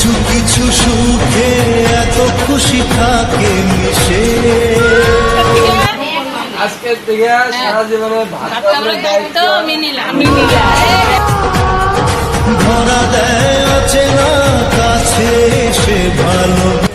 কিছু কিছু সুখে এত খুশি থাকে মিশে। আজকের থেকে সারা জীবনে ধরা দেয় না কাছে সে ভালো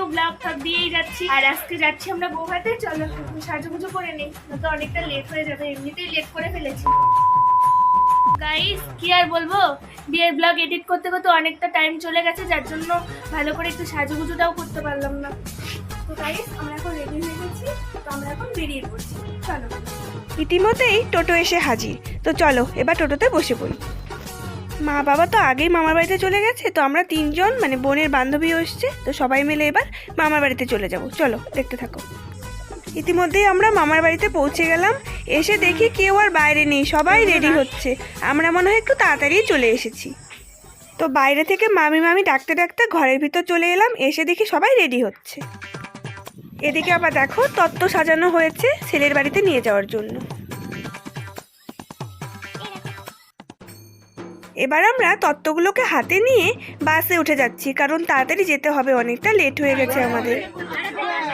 কন্টিনিউ ব্লগ থাক দিয়েই যাচ্ছি। আর আজকে যাচ্ছি আমরা বৌভাতে চলো সাজুগুজু করে নিই তো অনেকটা লেট হয়ে যাবে, এমনিতেই লেট করে ফেলেছি। গাইস কি আর বলব? বিয়ের ব্লগ এডিট করতে করতে অনেকটা টাইম চলে গেছে, যার জন্য ভালো করে একটু সাজুগুজুটাও করতে পারলাম না। তো গাইস আমরা এখন রেডি হয়ে গেছি, তো আমরা এখন বেরিয়ে পড়ছি। চলো। ইতিমধ্যেই টোটো এসে হাজির। তো চলো, এবার টোটোতে বসে পড়ি। মা বাবা তো আগেই মামার বাড়িতে চলে গেছে তো আমরা তিনজন মানে বোনের বান্ধবী এসছে তো সবাই মিলে এবার মামার বাড়িতে চলে যাব। চলো দেখতে থাকো। ইতিমধ্যেই আমরা মামার বাড়িতে পৌঁছে গেলাম। এসে দেখি কেউ আর বাইরে নেই সবাই রেডি হচ্ছে। আমরা মনে হয় একটু তাড়াতাড়ি চলে এসেছি। তো বাইরে থেকে মামি মামি ডাকতে ডাকতে ঘরের ভিতর চলে এলাম এসে দেখি সবাই রেডি হচ্ছে। এদিকে আবার দেখো তত্ত্ব সাজানো হয়েছে ছেলের বাড়িতে নিয়ে যাওয়ার জন্য। এবার আমরা তত্ত্বগুলোকে হাতে নিয়ে বাসে উঠে যাচ্ছি কারণ তাড়াতাড়ি যেতে হবে অনেকটা লেট হয়ে গেছে আমাদের।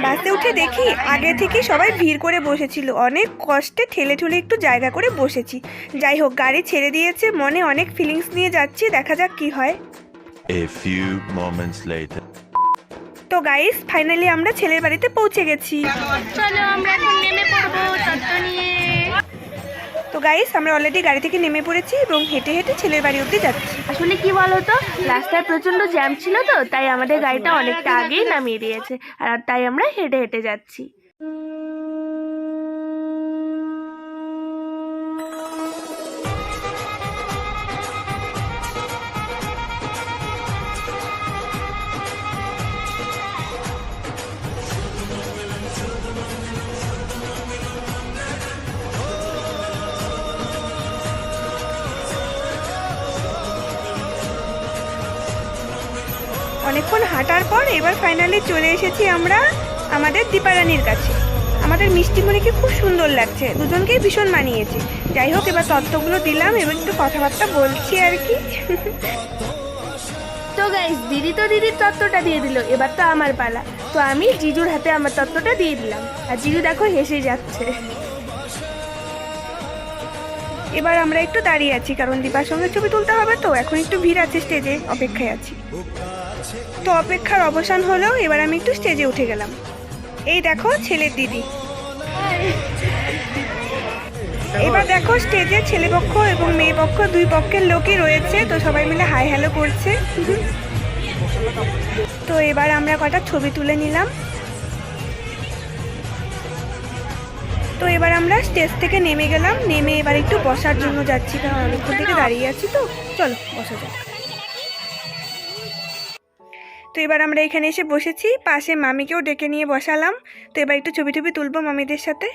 বাসে উঠে দেখি আগে থেকে সবাই ভিড় করে বসেছিল অনেক কষ্টে ঠেলে ঠুলে একটু জায়গা করে বসেছি। যাই হোক গাড়ি ছেড়ে দিয়েছে মনে অনেক ফিলিংস নিয়ে যাচ্ছি দেখা যাক কি হয়। A few moments later. তো গাইস ফাইনালি আমরা ছেলের বাড়িতে পৌঁছে গেছি। চলো আমরা এখন নেমে পড়ব তত্ত্ব নিয়ে। তো গাইস আমরা অলরেডি গাড়ি থেকে নেমে পড়েছি এবং হেঁটে হেঁটে ছেলের বাড়ি অব্দি যাচ্ছি। আসলে কি বলতো, রাস্তায় প্রচণ্ড জ্যাম ছিল তো, তাই আমাদের গাড়িটা অনেকটা আগেই নামিয়ে দিয়েছে, আর তাই আমরা হেঁটে হেঁটে যাচ্ছি। অনেকক্ষণ হাঁটার পর এবার ফাইনালি চলে এসেছি আমরা আমাদের দীপারানির কাছে। আমাদের মিষ্টিমণিকে খুব সুন্দর লাগছে। দুজনকেই ভীষণ মানিয়েছে। যাই হোক, এবার তত্ত্বগুলো দিলাম, এবার একটু কথাবার্তা বলছি আর কি। তো গাইস দিদি তো দিদির তত্ত্বটা দিয়ে দিল, এবার তো আমার পালা। তো আমি জিজুর হাতে আমার তত্ত্বটা দিয়ে দিলাম। আর জিজু দেখো হেসে যাচ্ছে। এবার আমরা একটু দাঁড়িয়ে আছি, কারণ দীপার সঙ্গে ছবি তুলতে হবে তো। এখন একটু ভিড় আছে স্টেজে অপেক্ষায় আছি। তো অপেক্ষার অবসান হলেও এবার আমি একটু স্টেজে উঠে গেলাম। এই দেখো ছেলের দিদি। এবার দেখো স্টেজে ছেলে পক্ষ এবং মেয়ে পক্ষ, দুই পক্ষের লোকই রয়েছে, তো সবাই মিলে হাই হ্যালো করছে। তো এবার আমরা কটা ছবি তুলে নিলাম। তো এবার আমরা স্টেজ থেকে নেমে গেলাম। নেমে এবার একটু বসার জন্য যাচ্ছি কারণ অনেকক্ষণ থেকে দাঁড়িয়ে আছি তো। চলো বসা যাক। তো এবার আমরা এখানে এসে বসেছি। পাশে মামিকেও ডেকে নিয়ে বসালাম। তো এবার একটু ছবি টবি তুলবো মামিদের সাথে।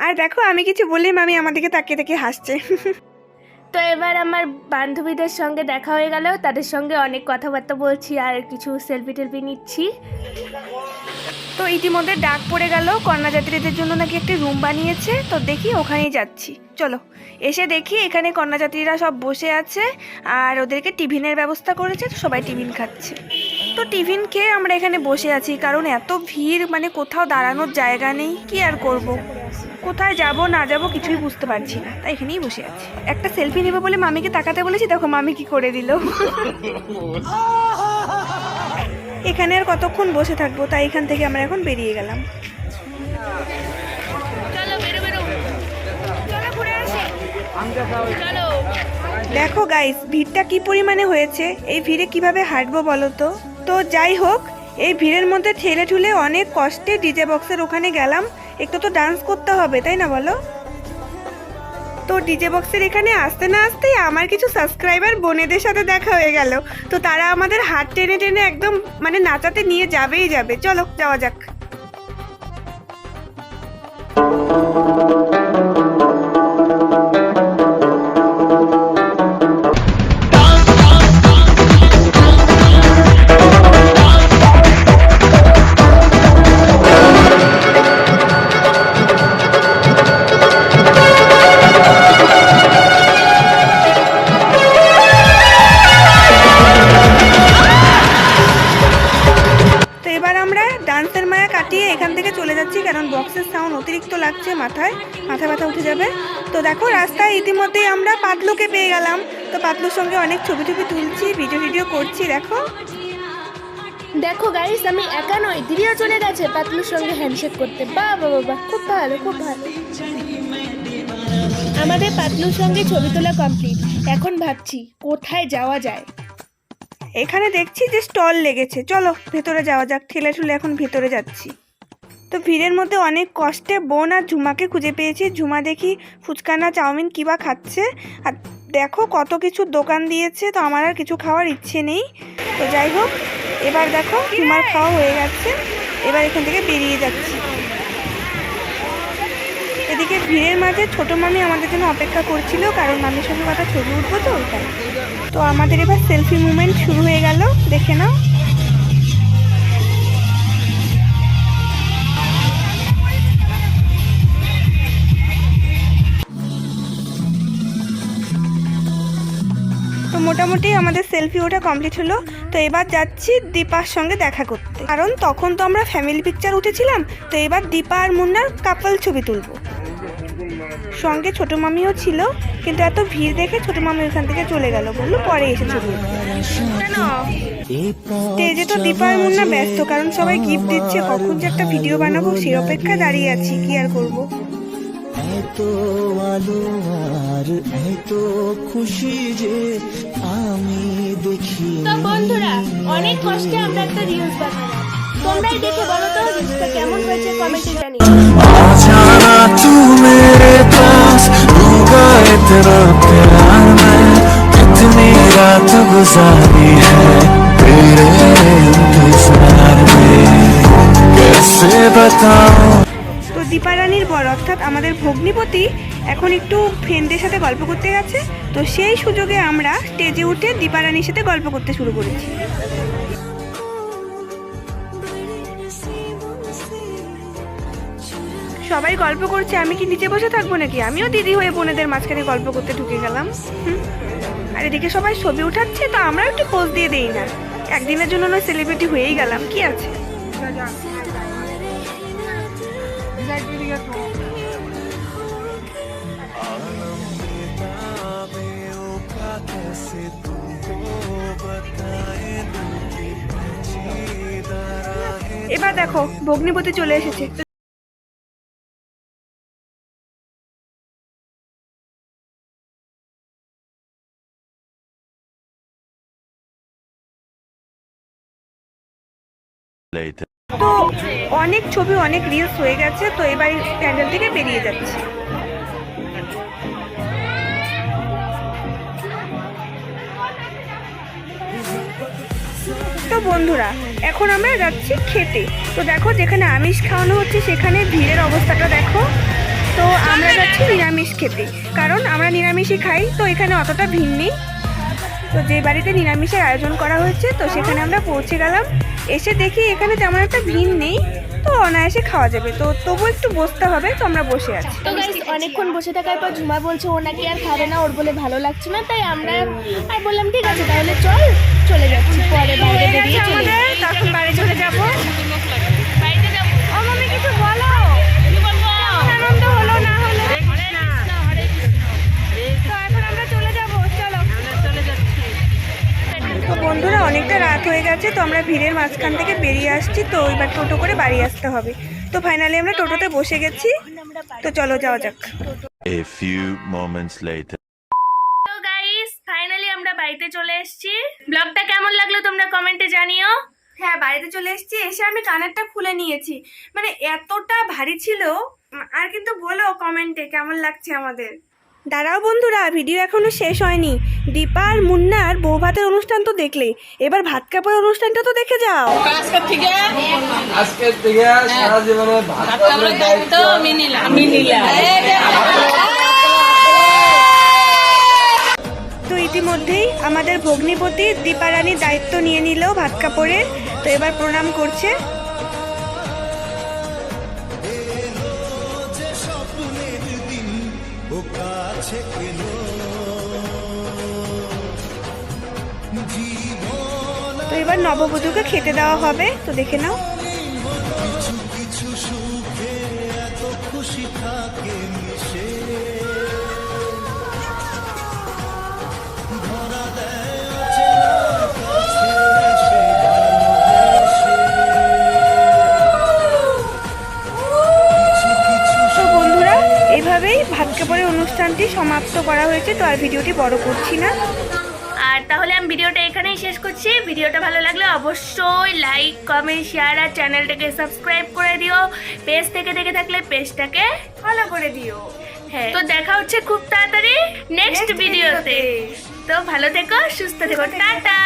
আর দেখো আমি কিছু বলি মামি আমাদেরকে তাকিয়ে তাকিয়ে হাসছে। তো এবার আমার বান্ধবীদের সঙ্গে দেখা হয়ে গেল। তাদের সঙ্গে অনেক কথাবার্তা বলছি আর কিছু সেলফি টেলফি নিচ্ছি। তো ইতিমধ্যে ডাক পড়ে গেল। কন্যাযাত্রীদের জন্য নাকি একটি রুম বানিয়েছে। তো দেখি ওখানেই যাচ্ছি। চলো, এসে দেখি এখানে কন্যাযাত্রীরা সব বসে আছে আর ওদেরকে টিফিনের ব্যবস্থা করেছে, তো সবাই টিফিন খাচ্ছে। তো টিফিন খেয়ে আমরা এখানে বসে আছি, কারণ এত ভিড় মানে কোথাও দাঁড়ানোর জায়গা নেই, কি আর করব। কোথায় যাব, না যাব কিছুই বুঝতে পারছি না, তাই এখানেই বসে আছি। একটা সেলফি নেব বলে মামিকে তাকাতে বলেছি, দেখো মামি কি করে দিল। এখানে আর কতক্ষণ বসে থাকব তাই এখান থেকে আমরা এখন বেরিয়ে গেলাম। দেখো গাইস ভিড়টা কি পরিমাণে হয়েছে? এই ভিড়ে কীভাবে হাঁটবো বলো তো? তো যাই হোক এই ভিড়ের মধ্যে ঠেলে ঠুলে অনেক কষ্টে ডিজে বক্সের ওখানে গেলাম। একটু তো ডান্স করতে হবে তাই না বলো? তো ডিজে বক্সের এখানে আসতে না আসতেই আমার কিছু সাবস্ক্রাইবার বোনেদের সাথে দেখা হয়ে গেল। তো তারা আমাদের হাত টেনে টেনে একদম মানে নাচাতে নিয়ে যাবেই যাবে। চলো, যাওয়া যাক। পেয়ে গেলাম। তো পাতলুর সঙ্গে অনেক ছবি টবি তুলছি ভিডিও ভিডিও করছি দেখো। দেখো গাইস আমি একা নই দিদিও চলে গেছে। পাতলুর সঙ্গে হ্যান্ডশেক করতে। বাবা বাহ খুব ভালো খুব ভালো। আমাদের পাতলুর সঙ্গে ছবি তোলা কমপ্লিট এখন ভাবছি কোথায় যাওয়া যায়? এখানে দেখছি যে স্টল লেগেছে। চলো ভেতরে যাওয়া যাক। ঠেলে ঠুলে এখন ভেতরে যাচ্ছি। তো ভিড়ের মধ্যে অনেক কষ্টে বোন আর ঝুমাকে খুঁজে পেয়েছি। ঝুমা দেখি ফুচকানা চাউমিন কিবা খাচ্ছে। আর দেখো কত কিছু দোকান দিয়েছে, তো আমার আর কিছু খাওয়ার ইচ্ছে নেই। তো যাই হোক, এবার দেখো তোমার খাওয়া হয়ে গেছে। এবার এখান থেকে বেরিয়ে যাচ্ছি। এদিকে ভিড়ের মাঝে ছোট মামি আমাদের জন্য অপেক্ষা করছিল, কারণ মামির সঙ্গে কথা ছবি উঠবো তো ওটাই তো আমাদের এবার সেলফি মুভমেন্ট শুরু হয়ে গেল, দেখে নাও। মোটামুটি আমাদের সেলফি ওঠা কমপ্লিট হলো। তো এবার যাচ্ছি দীপার সঙ্গে দেখা করতে। কারণ তখন তো আমরা ফ্যামিলি পিকচার উঠেছিলাম, তো এবার দীপা আর মুন্নার কাপল ছবি তুলবো। সঙ্গে ছোট মামিও ছিল, কিন্তু এত ভিড় দেখে ছোট মামি ওখান থেকে চলে গেল। বলল পরে এসে ছবি। স্টেজে তো দীপা আর মুন্না ব্যস্ত, কারণ সবাই গিফট দিচ্ছে, কখন যে একটা ভিডিও বানাবো, সেই অপেক্ষা দাঁড়িয়ে আছি, কি আর করব? এত আলো আর এত খুশি যে আমি দেখি তো বন্ধুরা অনেক কষ্টে আমরা একটা রিলস বানালাম তোমরাই দেখে বলো তো রিলসটা কেমন হয়েছে কমেন্টে জানিও जाना तू मेरे पास होगा इतना प्यार मैं कितनी रात गुजारी অর্থাৎ আমাদের ভগ্নিপতি এখন একটু ফ্রেন্ডদের সাথে গল্প করতে গেছে, তো সেই সুযোগে আমরা স্টেজে উঠে দীপা রানীর সাথে গল্প করতে শুরু করেছি। সবাই গল্প করছে, আমি কি নিচে বসে থাকব নাকি? আমিও দিদি হয়ে বোনেদের মাঝখানে গল্প করতে ঢুকে গেলাম। আর এদিকে সবাই ছবি উঠাচ্ছে, তো আমরাও একটু পোজ দিয়ে দেই না। একদিনের জন্য নয় সেলিব্রিটি হয়েই গেলাম, কি আছে? দেখো ভগ্নিপতি চলে এসেছে। তো অনেক ছবি অনেক রিলস হয়ে গেছে তো এবার প্যান্ডেল থেকে বেরিয়ে যাচ্ছে। তো বন্ধুরা এখন আমরা যাচ্ছি খেতে। তো দেখো যেখানে আমিষ খাওয়ানো হচ্ছে সেখানে ভিড়ের অবস্থাটা দেখো। তো আমরা যাচ্ছি নিরামিষ খেতে কারণ আমরা নিরামিষই খাই তো এখানে অতটা ভিড় নেই। তো যে বাড়িতে নিরামিষের আয়োজন করা হয়েছে তো সেখানে আমরা পৌঁছে গেলাম। এসে দেখি এখানে তেমন একটা ভিড় নেই। অনায়াসে খাওয়া যাবে। তো তবু একটু বসতে হবে তো আমরা বসে আছি। তো গাইস অনেকক্ষণ বসে থাকার পর ঝুমা বলছে ও নাকি আর খাবে না ওর বলে ভালো লাগছে না তাই আমরা আর বললাম ঠিক আছে তাহলে চল চলে যাচ্ছি পরে বাইরে বেরিয়ে চলে। তখন বাড়ি চলে যাব। তো বন্ধুরা অনেকটা রাত হয়ে গেছে তো আমরা ভিড়ের মাঝখান থেকে বেরিয়ে আসছি তো এবার টোটো করে বাড়ি আসতে হবে। তো ফাইনালি আমরা টোটোতে বসে গেছি তো চলো যাওয়া যাক। A few moments later. Guys finally আমরা বাড়িতে চলে এসেছি। ব্লগটা কেমন লাগল তোমরা কমেন্টে জানিও। হ্যাঁ বাড়িতে চলে এসেছি এসে আমি কানেরটা খুলে নিয়েছি। মানে এতটা ভারী ছিল আর কিন্তু বলো কমেন্টে কেমন লাগছে আমাদের। দাঁড়াও বন্ধুরা ভিডিও এখনও শেষ হয়নি। দীপা আর মুন্নার বউ ভাতের অনুষ্ঠান তো দেখলে। এবার ভাত কাপড়ের অনুষ্ঠানটা তো দেখে যাও। আজকের থেকে আজকের থেকে সারা জীবনে ভাত কাপড়ের দায়িত্ব আমি নিলাম। আমি নিলাম। তো ইতিমধ্যেই আমাদের ভগ্নিপতি দীপারানী দায়িত্ব নিয়ে নিল ভাত কাপড়ের। তো এবার প্রণাম করছে। কাছে এলো। তো এবার নববধূকে খেতে দেওয়া হবে তো দেখে নাও। কিছু কিছু সুখে এত খুশি থাকে মিশে। ভাত কাপড়ের অনুষ্ঠানটি সমাপ্ত করা হয়েছে তো আর ভিডিওটি বড় করছি না। আর তাহলে আমি ভিডিওটা এখানেই শেষ করছি। ভিডিওটা ভালো লাগলে অবশ্যই লাইক কমেন্ট শেয়ার আর চ্যানেলটাকে সাবস্ক্রাইব করে দিও। পেজ থেকে দেখে থাকলে পেজটাকে ফলো করে দিও। হ্যাঁ। তো দেখা হচ্ছে খুব তাড়াতাড়ি নেক্সট ভিডিওতে তো ভালো থেকো সুস্থ থেকো। টাটা!